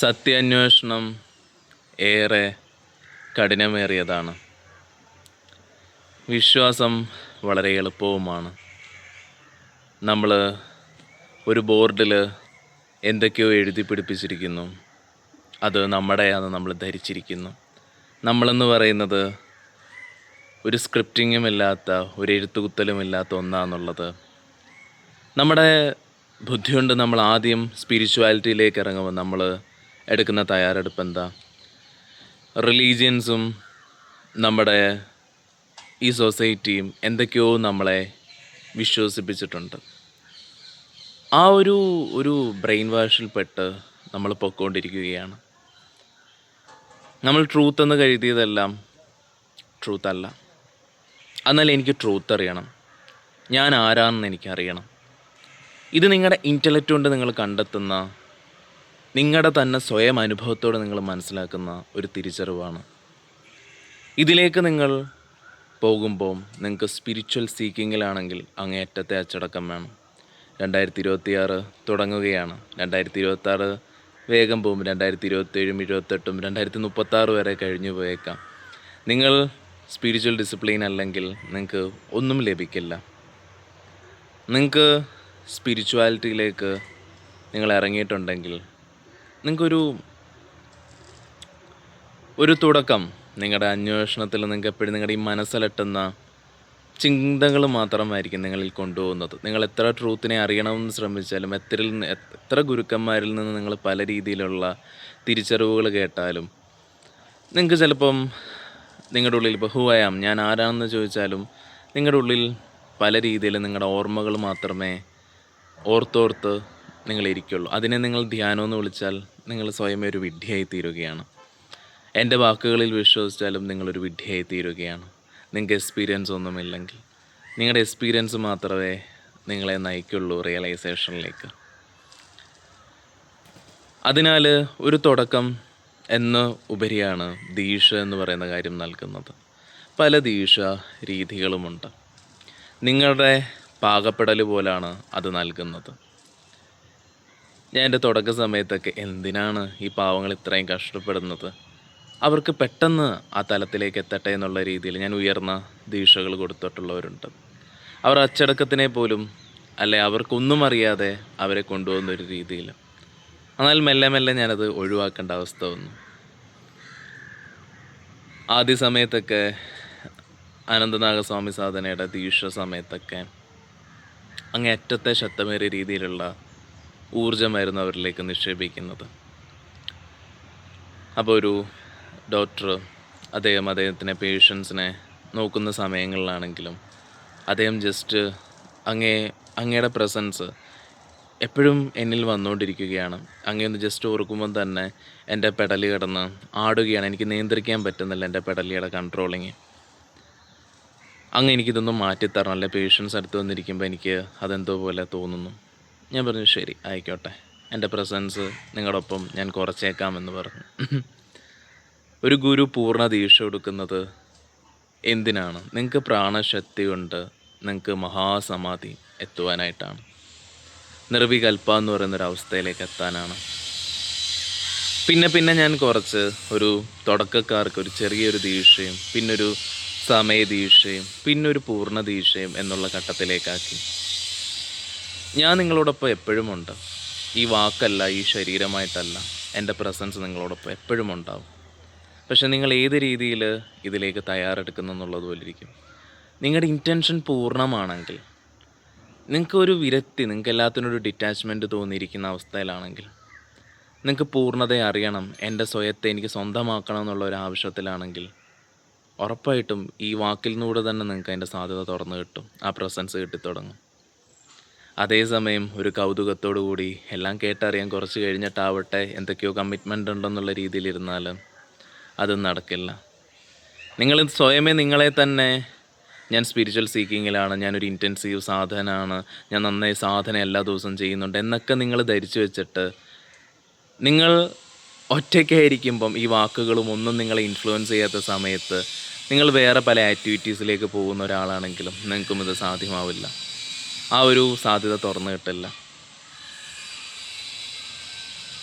സത്യാന്വേഷണം ഏറെ കഠിനമേറിയതാണ്. വിശ്വാസം വളരെ എളുപ്പവുമാണ്. നമ്മൾ ഒരു ബോർഡിൽ എന്തൊക്കെയോ എഴുതി പിടിപ്പിച്ചിരിക്കുന്നു. അത് നമ്മുടെയാണെന്ന് നമ്മൾ ധരിച്ചിരിക്കുന്നു. നമ്മളെന്ന് പറയുന്നത് ഒരു സ്ക്രിപ്റ്റിങ്ങും ഇല്ലാത്ത ഒരു എഴുത്തുകുത്തലും ഇല്ലാത്ത ഒന്നാന്നുള്ളത്. നമ്മുടെ ബുദ്ധിയുണ്ട് നമ്മൾ ആദ്യം സ്പിരിച്വാലിറ്റിയിലേക്ക് ഇറങ്ങുമ്പോൾ നമ്മൾ എടുക്കുന്ന തയ്യാറെടുപ്പ് എന്താ? റിലീജിയൻസും നമ്മുടെ ഈ സൊസൈറ്റിയും എന്തൊക്കെയോ നമ്മളെ വിശ്വസിപ്പിച്ചിട്ടുണ്ട്. ആ ഒരു ഒരു ബ്രെയിൻ വാഷിൽപ്പെട്ട് നമ്മൾ പൊയ്ക്കൊണ്ടിരിക്കുകയാണ് നമ്മൾ ട്രൂത്ത് എന്ന് കരുതിയതെല്ലാം ട്രൂത്ത് അല്ല. എന്നാൽ എനിക്ക് ട്രൂത്ത് അറിയണം. ഞാൻ ആരാണെന്ന് എനിക്കറിയണം. ഇത് നിങ്ങളുടെ ഇന്റലക്റ്റ് കൊണ്ട് നിങ്ങൾ കണ്ടെത്തുന്ന നിങ്ങളുടെ തന്നെ സ്വയം അനുഭവത്തോടെ നിങ്ങൾ മനസ്സിലാക്കുന്ന ഒരു തിരിച്ചറിവാണ്. ഇതിലേക്ക് നിങ്ങൾ പോകുമ്പോൾ നിങ്ങൾക്ക് സ്പിരിച്വൽ സീക്കിങ്ങിലാണെങ്കിൽ അങ്ങേയറ്റത്തെ അച്ചടക്കം വേണം. രണ്ടായിരത്തി ഇരുപത്തിയാറ് തുടങ്ങുകയാണ്. രണ്ടായിരത്തി ഇരുപത്താറ് വേഗം പോകും. രണ്ടായിരത്തി ഇരുപത്തേഴും ഇരുപത്തെട്ടും രണ്ടായിരത്തി മുപ്പത്താറ് വരെ കഴിഞ്ഞു പോയേക്കാം. നിങ്ങൾ സ്പിരിച്വൽ ഡിസിപ്ലിൻ അല്ലെങ്കിൽ നിങ്ങൾക്ക് ഒന്നും ലഭിക്കില്ല. നിങ്ങൾക്ക് സ്പിരിച്വാലിറ്റിയിലേക്ക് നിങ്ങൾ ഇറങ്ങിയിട്ടുണ്ടെങ്കിൽ നിങ്ങൾക്കൊരു ഒരു തുടക്കം. നിങ്ങളുടെ അന്വേഷണത്തിൽ നിങ്ങൾക്ക് എപ്പോഴും നിങ്ങളുടെ ഈ മനസ്സിലെട്ടുന്ന ചിന്തകൾ മാത്രമായിരിക്കും നിങ്ങളിൽ കൊണ്ടുപോകുന്നത്. നിങ്ങൾ എത്ര ട്രൂത്തിനെ അറിയണമെന്ന് ശ്രമിച്ചാലും എത്ര എത്ര ഗുരുക്കന്മാരിൽ നിന്ന് നിങ്ങൾ പല രീതിയിലുള്ള തിരിച്ചറിവുകൾ കേട്ടാലും നിങ്ങൾക്ക് ചിലപ്പം നിങ്ങളുടെ ഉള്ളിൽ ഇപ്പോൾ ഞാൻ ആരാണെന്ന് ചോദിച്ചാലും നിങ്ങളുടെ ഉള്ളിൽ പല രീതിയിൽ നിങ്ങളുടെ ഓർമ്മകൾ മാത്രമേ ഓർത്തോർത്ത് നിങ്ങൾ ഇരിക്കുള്ളൂ അതിനെ നിങ്ങൾ ധ്യാനം എന്ന് വിളിച്ചാൽ നിങ്ങൾ സ്വയമേ ഒരു വിഡ്ഢിയായി തീരുകയാണ്. എന്റെ വാക്കുകളിൽ വിശ്വസിച്ചാലും നിങ്ങളൊരു വിഡ്ഢിയായി തീരുകയാണ്. നിങ്ങൾക്ക് എക്സ്പീരിയൻസ് ഒന്നുമില്ലെങ്കിൽ. നിങ്ങളുടെ എക്സ്പീരിയൻസ് മാത്രമേ നിങ്ങളെ നയിക്കുള്ളൂ റിയലൈസേഷനിലേക്ക് അതിനാൽ ഒരു തുടക്കം എന്ന് ഉപരിയാണ് ദീക്ഷ എന്ന് പറയുന്ന കാര്യം നൽകുന്നത്. പല ദീക്ഷ രീതികളുമുണ്ട്. നിങ്ങളുടെ പാകപ്പെടൽ പോലാണ് അത് നൽകുന്നത്. ഞാൻ എന്റെ തുടക്ക സമയത്തൊക്കെ എന്തിനാണ് ഈ പാവങ്ങൾ ഇത്രയും കഷ്ടപ്പെടുന്നത്? അവർക്ക് പെട്ടെന്ന് ആ തലത്തിലേക്ക് എത്തട്ടെ എന്നുള്ള രീതിയിൽ ഞാൻ ഉയർന്ന ദീക്ഷകൾ കൊടുത്തിട്ടുള്ളവരുണ്ട്. അവർ അച്ചടക്കത്തിനെ പോലും അല്ലെ അവർക്കൊന്നും അറിയാതെ അവരെ കൊണ്ടുപോകുന്ന ഒരു രീതിയിൽ. എന്നാൽ മെല്ലെ മെല്ലെ ഞാനത് ഒഴിവാക്കേണ്ട അവസ്ഥ വന്നു. ആദ്യ സമയത്തൊക്കെ അനന്തനാഗസ്വാമി സാധനയുടെ ദീക്ഷ സമയത്തൊക്കെ അങ്ങേയറ്റത്തെ ശക്തമേറിയ രീതിയിലുള്ള ഊർജമായിരുന്നു അവരിലേക്ക് നിക്ഷേപിക്കുന്നത്. അപ്പോൾ ഒരു ഡോക്ടർ അദ്ദേഹം അദ്ദേഹത്തിനെ പേഷ്യൻസിനെ നോക്കുന്ന സമയങ്ങളിലാണെങ്കിലും അദ്ദേഹം ജസ്റ്റ് അങ്ങേ അങ്ങയുടെ പ്രസൻസ് എപ്പോഴും എന്നിൽ വന്നുകൊണ്ടിരിക്കുകയാണ്. അങ്ങനെ ഒന്ന് ജസ്റ്റ് ഓർക്കുമ്പോൾ തന്നെ എന്റെ പെടലി കിടന്ന് ആടുകയാണ്. എനിക്ക് നിയന്ത്രിക്കാൻ പറ്റുന്നില്ല എന്റെ പെടലിയുടെ കൺട്രോളിങ് അങ്ങ് എനിക്കിതൊന്നും മാറ്റിത്തരണം. അല്ലെ പേഷ്യൻസ് അടുത്ത് വന്നിരിക്കുമ്പോൾ എനിക്ക് അതെന്തോ പോലെ തോന്നുന്നു. ഞാൻ പറഞ്ഞു ശരി ആയിക്കോട്ടെ. എന്റെ പ്രസൻസ് നിങ്ങളോടൊപ്പം ഞാൻ കുറച്ചേക്കാമെന്ന് പറഞ്ഞു. ഒരു ഗുരു പൂർണ ദീക്ഷ കൊടുക്കുന്നത് എന്തിനാണ്? നിങ്ങൾക്ക് പ്രാണശക്തി കൊണ്ട് നിങ്ങൾക്ക് മഹാസമാധി എത്തുവാനായിട്ടാണ്. നിർവികൽപ്പ എന്ന് പറയുന്നൊരു അവസ്ഥയിലേക്ക് എത്താനാണ്. പിന്നെ പിന്നെ ഞാൻ കുറച്ച് ഒരു തുടക്കക്കാർക്ക് ഒരു ചെറിയൊരു ദീക്ഷയും പിന്നൊരു സമയദീക്ഷയും പിന്നൊരു പൂർണ ദീക്ഷയും എന്നുള്ള ഘട്ടത്തിലേക്കാക്കി. ഞാൻ നിങ്ങളോടൊപ്പം എപ്പോഴും ഉണ്ട്. ഈ വാക്കല്ല ഈ ശരീരമായിട്ടല്ല എന്റെ പ്രസൻസ് നിങ്ങളോടൊപ്പം എപ്പോഴും ഉണ്ടാവും. പക്ഷെ നിങ്ങൾ ഏത് രീതിയിൽ ഇതിലേക്ക് തയ്യാറെടുക്കുന്നു എന്നുള്ളത് പോലിരിക്കും. നിങ്ങളുടെ ഇന്റൻഷൻ പൂർണമാണെങ്കിൽ നിങ്ങൾക്കൊരു വിരക്തി നിങ്ങൾക്ക് എല്ലാത്തിനും ഒരു ഡിറ്റാച്ച്മെന്റ് തോന്നിയിരിക്കുന്ന അവസ്ഥയിലാണെങ്കിൽ നിങ്ങൾക്ക് പൂർണതയെ അറിയണം എന്റെ സ്വയത്തെ എനിക്ക് സ്വന്തമാക്കണം എന്നുള്ള ഒരു ആവശ്യത്തിലാണെങ്കിൽ ഉറപ്പായിട്ടും ഈ വാക്കിൽ നിന്നൂടെ തന്നെ നിങ്ങൾക്ക് അതിന്റെ സാധ്യത തുറന്നു കിട്ടും. ആ പ്രസൻസ് കിട്ടിത്തുടങ്ങും. അതേസമയം ഒരു കൗതുകത്തോടു കൂടി എല്ലാം കേട്ടറിയാൻ കുറച്ച് കഴിഞ്ഞിട്ടാവട്ടെ എന്തൊക്കെയോ കമ്മിറ്റ്മെന്റ് ഉണ്ടെന്നുള്ള രീതിയിലിരുന്നാൽ അത് നടക്കില്ല. നിങ്ങൾ സ്വയമേ നിങ്ങളെ തന്നെ ഞാൻ സ്പിരിച്വൽ സീക്കിങ്ങിലാണ് ഞാനൊരു ഇന്റൻസീവ് സാധനമാണ് ഞാൻ നന്നായി സാധന എല്ലാ ദിവസവും ചെയ്യുന്നുണ്ട് എന്നൊക്കെ നിങ്ങൾ ധരിച്ചു വെച്ചിട്ട് നിങ്ങൾ ഒറ്റയ്ക്കായിരിക്കുമ്പം ഈ വാക്കുകളും ഒന്നും നിങ്ങളെ ഇൻഫ്ലുവൻസ് ചെയ്യാത്ത സമയത്ത് നിങ്ങൾ വേറെ പല ആക്ടിവിറ്റീസിലേക്ക് പോകുന്ന ഒരാളാണെങ്കിലും നിങ്ങൾക്കും ഇത് സാധ്യമാവില്ല. ആ ഒരു സാധ്യത തുറന്നു കിട്ടില്ല.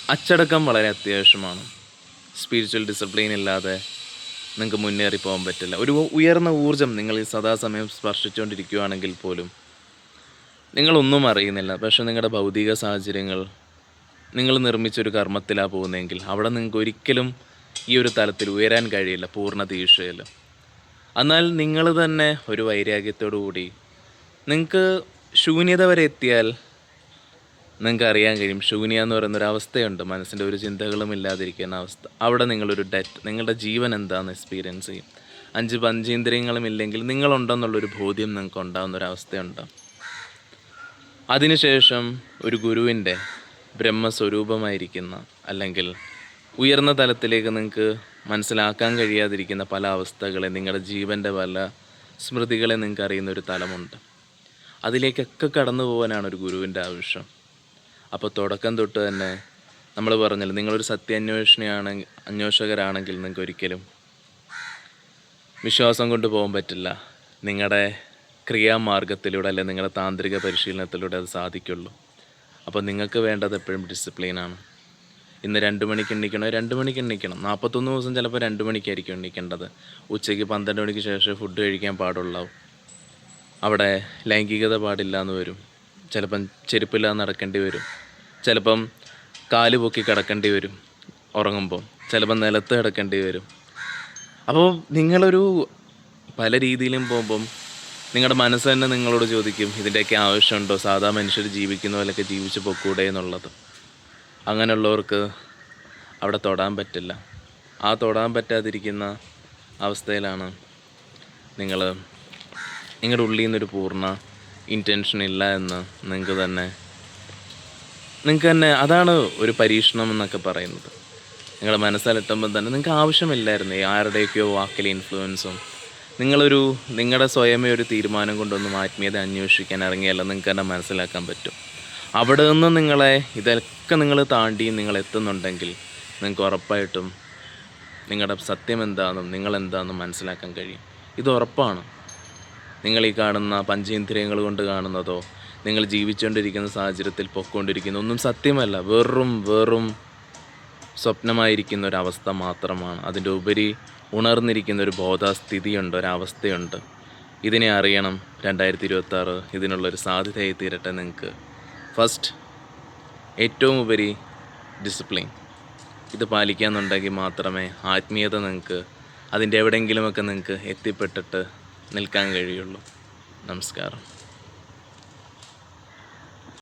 അച്ചടക്കം വളരെ അത്യാവശ്യമാണ്. സ്പിരിച്വൽ ഡിസിപ്ലിൻ ഇല്ലാതെ നിങ്ങൾക്ക് മുന്നേറി പോകാൻ പറ്റില്ല. ഒരു ഉയർന്ന ഊർജം നിങ്ങൾ ഈ സദാസമയം സ്പർശിച്ചുകൊണ്ടിരിക്കുകയാണെങ്കിൽ പോലും നിങ്ങളൊന്നും അറിയുന്നില്ല. പക്ഷെ നിങ്ങളുടെ ഭൗതിക സാഹചര്യങ്ങൾ നിങ്ങൾ നിർമ്മിച്ചൊരു കർമ്മത്തിലാണ് പോകുന്നതെങ്കിൽ അവിടെ നിങ്ങൾക്ക് ഒരിക്കലും ഈ ഒരു തലത്തിൽ ഉയരാൻ കഴിയില്ല പൂർണ തീക്ഷയിൽ. എന്നാൽ നിങ്ങൾ തന്നെ ഒരു വൈരാഗ്യത്തോടു കൂടി നിങ്ങൾക്ക് ശൂന്യത വരെ എത്തിയാൽ നിങ്ങൾക്ക് അറിയാൻ കഴിയും. ശൂന്യ എന്ന് പറയുന്ന ഒരു അവസ്ഥയുണ്ട്. മനസ്സിന്റെ ഒരു ചിന്തകളും ഇല്ലാതിരിക്കുന്ന അവസ്ഥ. അവിടെ നിങ്ങളൊരു ഡെറ്റ് നിങ്ങളുടെ ജീവൻ എന്താണെന്ന് എക്സ്പീരിയൻസ് ചെയ്യും. അഞ്ച് പഞ്ചേന്ദ്രിയങ്ങളും ഇല്ലെങ്കിൽ നിങ്ങളുണ്ടെന്നുള്ളൊരു ബോധ്യം നിങ്ങൾക്ക് ഉണ്ടാകുന്ന ഒരു അവസ്ഥയുണ്ട്. അതിനുശേഷം ഒരു ഗുരുവിന്റെ ബ്രഹ്മസ്വരൂപമായിരിക്കുന്ന അല്ലെങ്കിൽ ഉയർന്ന തലത്തിലേക്ക് നിങ്ങൾക്ക് മനസ്സിലാക്കാൻ കഴിയാതിരിക്കുന്ന പല അവസ്ഥകളെ നിങ്ങളുടെ ജീവന്റെ പല സ്മൃതികളെ നിങ്ങൾക്ക് അറിയുന്ന ഒരു തലമുണ്ട്. അതിലേക്കൊക്കെ കടന്നു പോകാനാണ് ഒരു ഗുരുവിന്റെ ആവശ്യം. അപ്പോൾ തുടക്കം തൊട്ട് തന്നെ നമ്മൾ പറഞ്ഞല്ലോ നിങ്ങളൊരു സത്യാന്വേഷണയാണെങ്കിൽ അന്വേഷകരാണെങ്കിൽ നിങ്ങൾക്ക് ഒരിക്കലും വിശ്വാസം കൊണ്ട് പോകാൻ പറ്റില്ല. നിങ്ങളുടെ ക്രിയാമാർഗത്തിലൂടെ അല്ലെങ്കിൽ നിങ്ങളുടെ താന്ത്രിക പരിശീലനത്തിലൂടെ അത് സാധിക്കുള്ളൂ. അപ്പോൾ നിങ്ങൾക്ക് വേണ്ടത് എപ്പോഴും ഡിസിപ്ലിനാണ് ഇന്ന് രണ്ട് മണിക്ക് എണ്ണിക്കണോ? രണ്ട് മണിക്ക് എണ്ണിക്കണം. നാൽപ്പത്തൊന്ന് ദിവസം ചിലപ്പോൾ രണ്ട് മണിക്കായിരിക്കും എണ്ണിക്കേണ്ടത്. ഉച്ചയ്ക്ക് പന്ത്രണ്ട് മണിക്ക് ശേഷം ഫുഡ് കഴിക്കാൻ പാടുള്ളൂ അവിടെ ലൈംഗികത പാടില്ല എന്ന് വരും. ചിലപ്പം ചെരുപ്പില്ലാതെ നടക്കേണ്ടി വരും. ചിലപ്പം കാൽ പൊക്കി കിടക്കേണ്ടി വരും ഉറങ്ങുമ്പോൾ ചിലപ്പം നിലത്ത് കിടക്കേണ്ടി വരും. അപ്പോൾ നിങ്ങളൊരു പല രീതിയിലും പോകുമ്പം നിങ്ങളുടെ മനസ്സ് തന്നെ നിങ്ങളോട് ചോദിക്കും ഇതിന്റെയൊക്കെ ആവശ്യമുണ്ടോ? സാധാ മനുഷ്യർ ജീവിക്കുന്ന? പോലെയൊക്കെ ജീവിച്ച് പൊക്കൂടെ? എന്നുള്ളത്. അങ്ങനെയുള്ളവർക്ക് അവിടെ തൊടാൻ പറ്റില്ല. ആ തൊടാൻ പറ്റാതിരിക്കുന്ന അവസ്ഥയിലാണ് നിങ്ങൾ നിങ്ങളുടെ ഉള്ളിൽ നിന്നൊരു പൂർണ ഇന്റൻഷൻ ഇല്ല എന്ന് നിങ്ങൾക്ക് തന്നെ നിങ്ങൾക്ക് തന്നെ അതാണ് ഒരു പരീക്ഷണം എന്നൊക്കെ പറയുന്നത്. നിങ്ങളുടെ മനസ്സിലെത്തുമ്പോൾ തന്നെ നിങ്ങൾക്ക് ആവശ്യമില്ലായിരുന്നു ആരുടെയൊക്കെയോ വാക്കിലെ ഇൻഫ്ലുവൻസും നിങ്ങളൊരു നിങ്ങളുടെ സ്വയമേ ഒരു തീരുമാനം കൊണ്ടൊന്നും ആത്മീയത അന്വേഷിക്കാൻ ഇറങ്ങിയല്ല നിങ്ങൾക്ക് തന്നെ മനസ്സിലാക്കാൻ പറ്റും. അവിടെ നിന്ന് നിങ്ങളെ ഇതൊക്കെ നിങ്ങൾ താണ്ടി നിങ്ങൾ എത്തുന്നുണ്ടെങ്കിൽ നിങ്ങൾക്ക് ഉറപ്പായിട്ടും നിങ്ങളുടെ സത്യം എന്താണെന്നും നിങ്ങളെന്താണെന്നും മനസ്സിലാക്കാൻ കഴിയും. ഇത് ഉറപ്പാണ്. നിങ്ങൾ ഈ കാണുന്ന പഞ്ചേന്ദ്രിയങ്ങൾ കൊണ്ട് കാണുന്നതോ നിങ്ങൾ ജീവിച്ചുകൊണ്ടിരിക്കുന്ന സാഹചര്യത്തിൽ പൊക്കൊണ്ടിരിക്കുന്ന ഒന്നും സത്യമല്ല. വെറും വെറും സ്വപ്നമായിരിക്കുന്ന ഒരവസ്ഥ മാത്രമാണ്. അതിന്റെ ഉപരി ഉണർന്നിരിക്കുന്ന ഒരു ബോധസ്ഥിതിയുണ്ട് ഒരവസ്ഥയുണ്ട്. ഇതിനെ അറിയണം രണ്ടായിരത്തി ഇരുപത്താറ് ഇതിനുള്ളൊരു സാധ്യതയായി തീരട്ടെ നിങ്ങൾക്ക്. ഫസ്റ്റ് ഏറ്റവും ഉപരി ഡിസിപ്ലിൻ ഇത് പാലിക്കാന്നുണ്ടെങ്കിൽ മാത്രമേ ആത്മീയത നിങ്ങൾക്ക് അതിന്റെ എവിടെയെങ്കിലുമൊക്കെ നിങ്ങൾക്ക് എത്തിപ്പെട്ടിട്ട് നിൽക്കാൻ കഴിയുള്ളൂ. നമസ്കാരം.